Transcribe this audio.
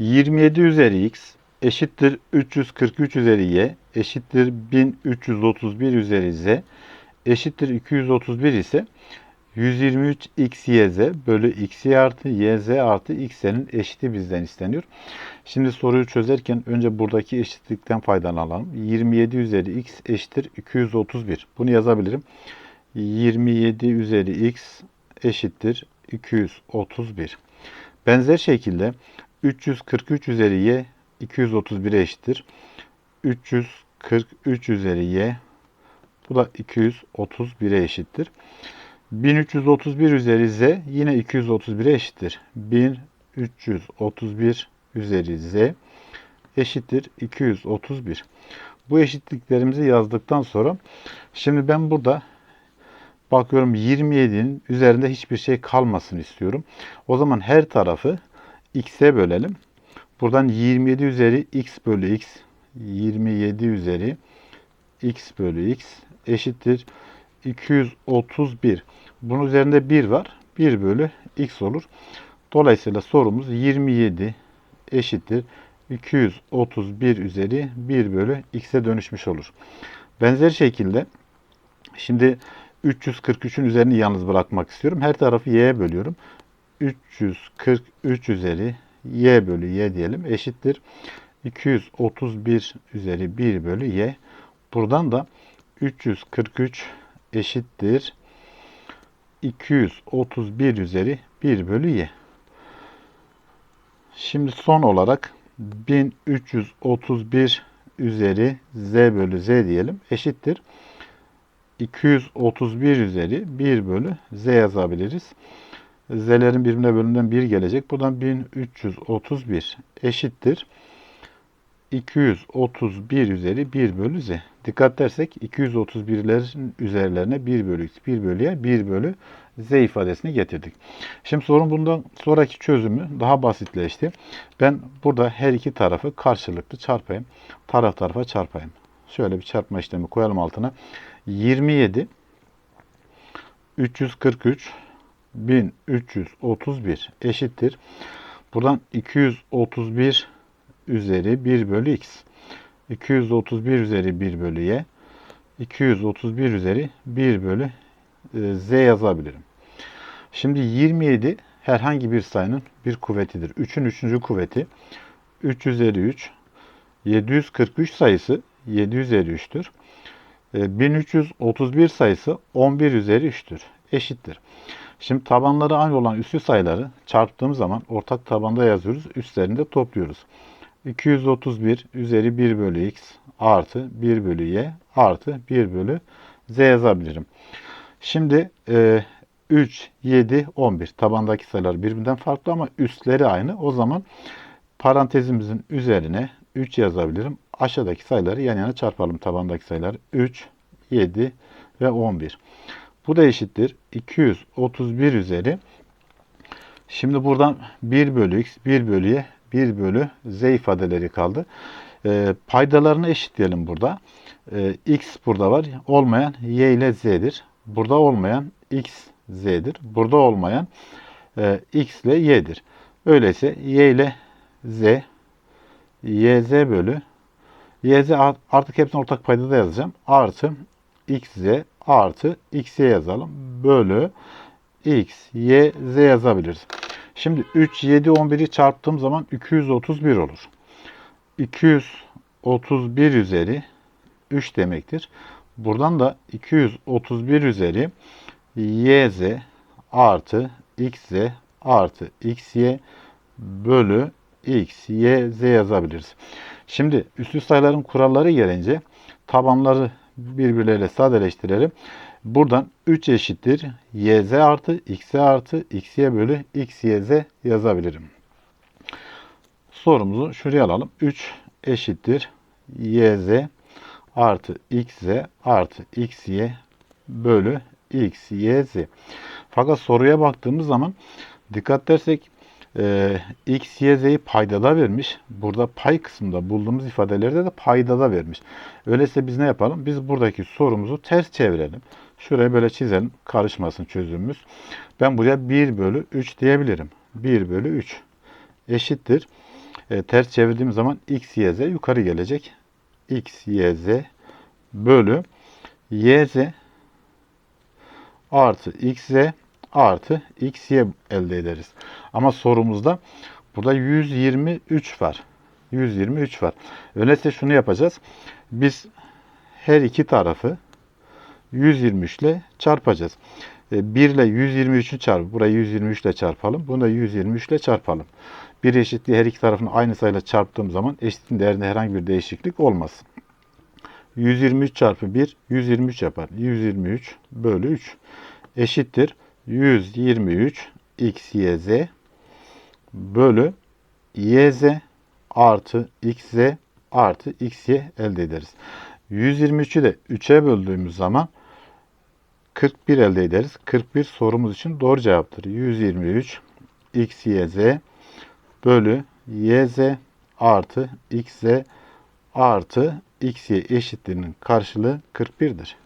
27 üzeri x eşittir 343 üzeri y eşittir 1331 üzeri z eşittir 231 ise 123 x y z bölü x artı y z artı x z'nin eşiti bizden isteniyor. Şimdi soruyu çözerken önce buradaki eşitlikten faydalanalım. 27 üzeri x eşittir 231. Bunu yazabilirim. 27 üzeri x eşittir 231. Benzer şekilde 343 üzeri y 231'e eşittir. 343 üzeri y bu da 231'e eşittir. 1331 üzeri z yine 231'e eşittir. 1331 üzeri z eşittir 231. Bu eşitliklerimizi yazdıktan sonra şimdi ben burada bakıyorum 27'nin üzerinde hiçbir şey kalmasını istiyorum. O zaman her tarafı x'e bölelim. Buradan 27 üzeri x bölü x 27 üzeri x bölü x eşittir 231. Bunun üzerinde 1 var. 1 bölü x olur. Dolayısıyla sorumuz 27 eşittir 231 üzeri 1 bölü x'e dönüşmüş olur. Benzer şekilde şimdi 343'ün üzerini yalnız bırakmak istiyorum. Her tarafı y'ye bölüyorum. 343 üzeri y bölü y diyelim eşittir. 231 üzeri 1 bölü y. Buradan da 343 eşittir. 231 üzeri 1 bölü y. Şimdi son olarak 1331 üzeri z bölü z diyelim eşittir. 231 üzeri 1 bölü z yazabiliriz. Z'lerin birbirine bölümünden 1 gelecek. Buradan 1331 eşittir. 231 üzeri 1 bölü z. Dikkat dersek 231'lerin üzerlerine 1 bölü x, 1 bölü y, 1 bölü z ifadesini getirdik. Şimdi sorun bundan sonraki çözümü daha basitleşti. Ben burada her iki tarafı karşılıklı çarpayım. Taraf tarafa çarpayım. Şöyle bir çarpma işlemi koyalım altına. 27 343 1331 eşittir. Buradan 231 üzeri 1 bölü x. 231 üzeri 1 bölü y. 231 üzeri 1 bölü e, z yazabilirim. Şimdi 27 herhangi bir sayının bir kuvvetidir. 3'ün 3. kuvveti 3 üzeri 3. 743 sayısı 7 üzeri 3'tür. 1331 sayısı 11 üzeri 3'tür. Eşittir. Şimdi tabanları aynı olan üslü sayıları çarptığımız zaman ortak tabanda yazıyoruz. Üstlerinde topluyoruz. 231 üzeri 1 bölü x artı 1 bölü y artı 1 bölü z yazabilirim. Şimdi e, 3, 7, 11 tabandaki sayılar birbirinden farklı ama üstleri aynı. O zaman parantezimizin üzerine 3 yazabilirim. Aşağıdaki sayıları yan yana çarpalım. Tabandaki sayılar 3, 7 ve 11. Bu da eşittir 231 üzeri. Şimdi buradan 1 bölü x, 1 bölü y, 1 bölü z ifadeleri kaldı. E, paydalarını eşitleyelim burada. E, x burada var. Olmayan y ile z'dir. Burada olmayan x z'dir. Burada olmayan e, x ile y'dir. Öyleyse y ile z yz bölü yz artık hepsini ortak paydada yazacağım. Artı xz artı xy yazalım. Bölü x, y, z yazabiliriz. Şimdi 3, 7, 11'i çarptığım zaman 231 olur. 231 üzeri 3 demektir. Buradan da 231 üzeri yz artı xz artı xy bölü x, y, z yazabiliriz. Şimdi üslü sayıların kuralları gelince tabanları birbirleriyle sadeleştirelim. Buradan 3 eşittir yz artı x artı xy bölü x yz yazabilirim. Sorumuzu şuraya alalım. 3 eşittir yz artı xz artı xy bölü x, y. Fakat soruya baktığımız zaman dikkat dersek e, x, y, z'yi paydada vermiş. Burada pay kısmında bulduğumuz ifadelerde de paydada vermiş. Öyleyse biz ne yapalım? Biz buradaki sorumuzu ters çevirelim. Şuraya böyle çizelim. Karışmasın çözümümüz. Ben buraya 1 bölü 3 diyebilirim. 1 bölü 3 eşittir. E, ters çevirdiğim zaman x, y, z yukarı gelecek. x, y, z bölü y, z artı x, z artı x, y elde ederiz. Ama sorumuzda burada 123 var. 123 var. Öyleyse şunu yapacağız. Biz her iki tarafı 123 ile çarpacağız. 1 ile 123'ü çarp. Burayı 123 ile çarpalım. Bunu da 123 ile çarpalım. Bir eşitliği her iki tarafını aynı sayıyla çarptığım zaman eşitliğin değerinde herhangi bir değişiklik olmaz. 123 çarpı 1 123 yapar. 123 bölü 3 eşittir. 123 x, y, z bölü y, z artı x, z artı x, y elde ederiz. 123'ü de 3'e böldüğümüz zaman 41 elde ederiz. 41 sorumuz için doğru cevaptır. 123 x, y, z bölü y, z artı x, z artı x, y eşitliğinin karşılığı 41'dir.